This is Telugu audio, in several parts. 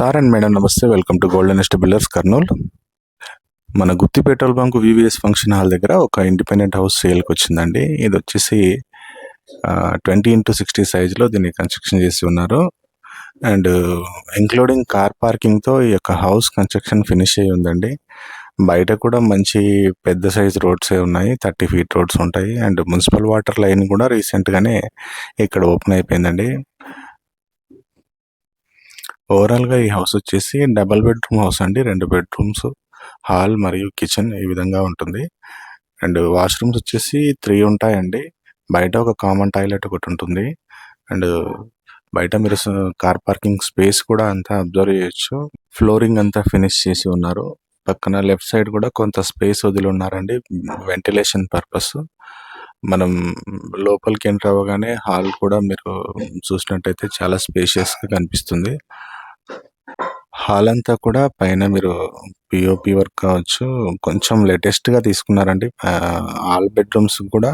సార్ అండ్ మేడం నమస్తే. వెల్కమ్ టు గోల్డెన్ ఎస్ట్ బిల్డర్స్ కర్నూల్ మన Gutti petrol bunk VVS function hall దగ్గర ఒక ఇండిపెండెంట్ హౌస్ సేల్కి వచ్చిందండి. ఇది వచ్చేసి ట్వంటీ ఇంటూ సిక్స్టీ సైజులో దీన్ని కన్స్ట్రక్షన్ చేసి ఉన్నారు. అండ్ ఇంక్లూడింగ్ కార్ పార్కింగ్తో ఈ యొక్క హౌస్ కన్స్ట్రక్షన్ ఫినిష్ అయ్యి ఉందండి. బయట కూడా మంచి పెద్ద సైజ్ రోడ్సే ఉన్నాయి. థర్టీ ఫీట్ రోడ్స్ ఉంటాయి. అండ్ మున్సిపల్ వాటర్ లైన్ కూడా రీసెంట్గానే ఇక్కడ ఓపెన్ అయిపోయిందండి. ఓవరాల్గా ఈ హౌస్ వచ్చేసి డబల్ బెడ్రూమ్ హౌస్ అండి. రెండు బెడ్రూమ్స్ హాల్ మరియు కిచెన్ ఈ విధంగా ఉంటుంది. అండ్ వాష్రూమ్స్ వచ్చేసి త్రీ ఉంటాయండి. బయట ఒక కామన్ టాయిలెట్ ఒకటి ఉంటుంది. అండ్ బయట మీరు కార్ పార్కింగ్ స్పేస్ కూడా అంతా అబ్జర్వ్ చేయొచ్చు. ఫ్లోరింగ్ అంతా ఫినిష్ చేసి ఉన్నారు. పక్కన లెఫ్ట్ సైడ్ కూడా కొంత స్పేస్ వదిలి ఉన్నారండి. Ventilation purpose. మనం లోపలికి ఎంటర్ అవ్వగానే హాల్ కూడా మీరు చూసినట్టయితే చాలా స్పేషియస్గా కనిపిస్తుంది. హాల్ అంతా కూడా పైన మీరు పిఓపి వర్క్ కావచ్చు. కొంచెం లేటెస్ట్గా తీసుకున్నారండి. ఆల్ బెడ్రూమ్స్ కూడా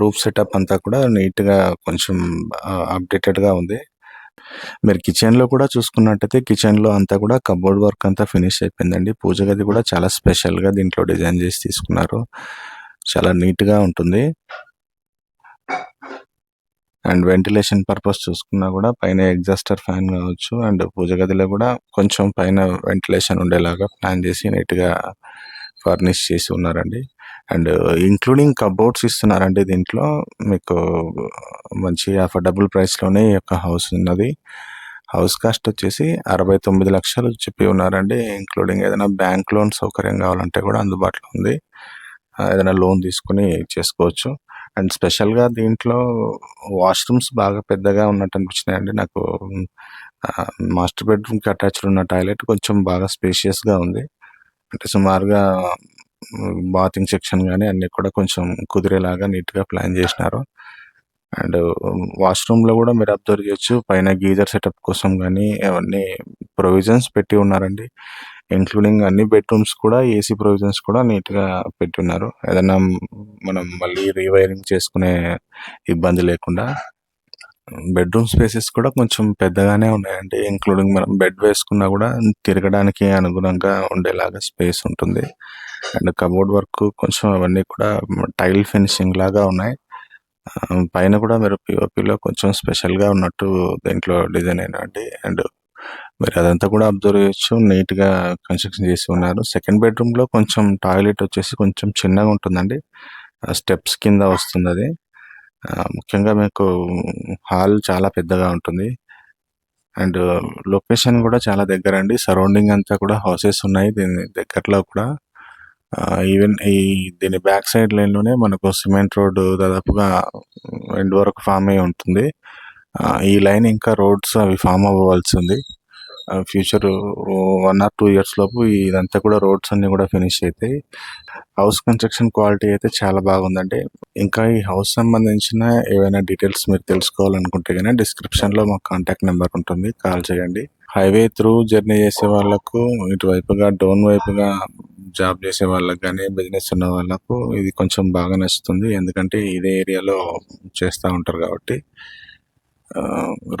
రూఫ్ సెటప్ అంతా కూడా నీట్గా కొంచెం అప్డేటెడ్గా ఉంది. మీరు కిచెన్లో కూడా చూసుకున్నట్టయితే కిచెన్లో అంతా కూడా కబోర్డ్ వర్క్ అంతా ఫినిష్ అయిపోయిందండి. పూజ గది కూడా చాలా స్పెషల్గా దీంట్లో డిజైన్ చేసి తీసుకున్నారు. చాలా నీట్గా ఉంటుంది. అండ్ వెంటిలేషన్ పర్పస్ చూసుకున్నా కూడా పైన ఎగ్జాస్టర్ ఫ్యాన్ కావచ్చు అండ్ పూజ గదిలో కూడా కొంచెం పైన వెంటిలేషన్ ఉండేలాగా ప్లాన్ చేసి నీట్గా ఫర్నిష్ చేసి ఉన్నారండి. అండ్ ఇంక్లూడింగ్ కబోర్డ్స్ ఇస్తున్నారండి దీంట్లో. మీకు మంచి అఫోర్డబుల్ ప్రైస్లోనే ఈ యొక్క హౌస్ ఉన్నది. హౌస్ కాస్ట్ వచ్చేసి అరవై తొమ్మిది లక్షలు చెప్పి ఉన్నారండి. ఇంక్లూడింగ్ ఏదైనా బ్యాంక్ లోన్ సౌకర్యం కావాలంటే కూడా అందుబాటులో ఉంది. ఏదైనా లోన్ తీసుకుని చేసుకోవచ్చు. అండ్ స్పెషల్గా దీంట్లో వాష్రూమ్స్ బాగా పెద్దగా ఉన్నట్టు అనిపించినాయండి నాకు మాస్టర్ బెడ్రూమ్కి అటాచ్డ్ ఉన్న టాయిలెట్ కొంచెం బాగా స్పేషియస్గా ఉంది. అంటే సుమారుగా బాతింగ్ సెక్షన్ కానీ అన్నీ కూడా కొంచెం కుదిరేలాగా నీట్గా ప్లాన్ చేసినారు. అండ్ వాష్రూమ్లో కూడా మీరు అబ్జర్వ్ చేయొచ్చు. పైన గీజర్ సెటప్ కోసం కానీ అవన్నీ ప్రొవిజన్స్ పెట్టి ఉన్నారండి. ఇంక్లూడింగ్ అన్ని బెడ్రూమ్స్ కూడా ఏసీ ప్రొవిజన్స్ కూడా నీట్గా పెట్టి ఉన్నారు ఏదైనా మనం మళ్ళీ రీవైరింగ్ చేసుకునే ఇబ్బంది లేకుండా. బెడ్రూమ్ స్పేసెస్ కూడా కొంచెం పెద్దగానే ఉన్నాయండి. ఇంక్లూడింగ్ మనం బెడ్ వేసుకున్నా కూడా తిరగడానికి అనుగుణంగా ఉండేలాగా స్పేస్ ఉంటుంది. అండ్ కబోర్డ్ వర్క్ కొంచెం అవన్నీ కూడా టైల్ ఫినిషింగ్ లాగా ఉన్నాయి. పైన కూడా మీరు పిఓపిలో కొంచెం స్పెషల్గా ఉన్నట్టు దీంట్లో డిజైన్ అయినండి అండ్ మరి అదంతా కూడా అబ్జర్వ్ చేయొచ్చు. నీట్గా కన్స్ట్రక్షన్ చేసి ఉన్నారు. సెకండ్ బెడ్రూమ్లో కొంచెం టాయిలెట్ వచ్చేసి కొంచెం చిన్నగా ఉంటుందండి. స్టెప్స్ కింద వస్తుంది అది ముఖ్యంగా మీకు హాల్ చాలా పెద్దగా ఉంటుంది. అండ్ లొకేషన్ కూడా చాలా దగ్గర అండి సరౌండింగ్ అంతా కూడా హౌసెస్ ఉన్నాయి దీని దగ్గరలో కూడా. ఈవెన్ ఈ దీని బ్యాక్ సైడ్ లైన్లోనే మనకు సిమెంట్ రోడ్డు దాదాపుగా ఎండ్ వరకు ఫామ్ అయి ఉంటుంది. ఈ లైన్ ఇంకా రోడ్స్ అవి ఫామ్ అవ్వవలసి ఉంది. Future one or two years లోపు ఇదంతా కూడా రోడ్స్ అన్ని కూడా ఫినిష్ అవుతాయి హౌస్ కన్స్ట్రక్షన్ క్వాలిటీ అయితే చాలా బాగుందండి. ఇంకా ఈ హౌస్ సంబంధించిన ఏవైనా డీటెయిల్స్ మీరు తెలుసుకోవాలనుకుంటే కానీ డిస్క్రిప్షన్లో మా కాంటాక్ట్ నెంబర్ ఉంటుంది. కాల్ చేయండి. హైవే త్రూ జర్నీ చేసే వాళ్ళకు ఇటువైపుగా డౌన్ వైపుగా జాబ్ చేసే వాళ్ళకి కానీ బిజినెస్ ఉన్న వాళ్ళకు ఇది కొంచెం బాగా నచ్చుతుంది. ఎందుకంటే ఇదే ఏరియాలో చేస్తూ ఉంటారు కాబట్టి.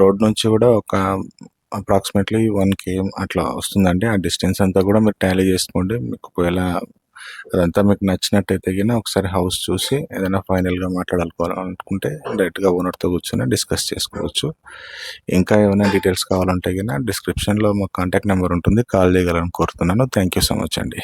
రోడ్ నుంచి కూడా ఒక అప్రాక్సిమేట్లీ వన్ కేఎం అట్లా వస్తుందండి. ఆ డిస్టెన్స్ అంతా కూడా మీరు టాలీ చేసుకోండి. మీకు ఒకవేళ అదంతా మీకు నచ్చినట్టయితే కింద ఒకసారి హౌస్ చూసి ఏదైనా ఫైనల్గా మాట్లాడాలనుకుంటే డైరెక్ట్గా ఓనర్తో కూర్చొని డిస్కస్ చేసుకోవచ్చు. ఇంకా ఏమైనా డీటెయిల్స్ కావాలంటే కింద డిస్క్రిప్షన్లో మా కాంటాక్ట్ నెంబర్ ఉంటుంది. కాల్ చేయగలని కోరుతున్నాను. థ్యాంక్ యూ సో మచ్ అండి.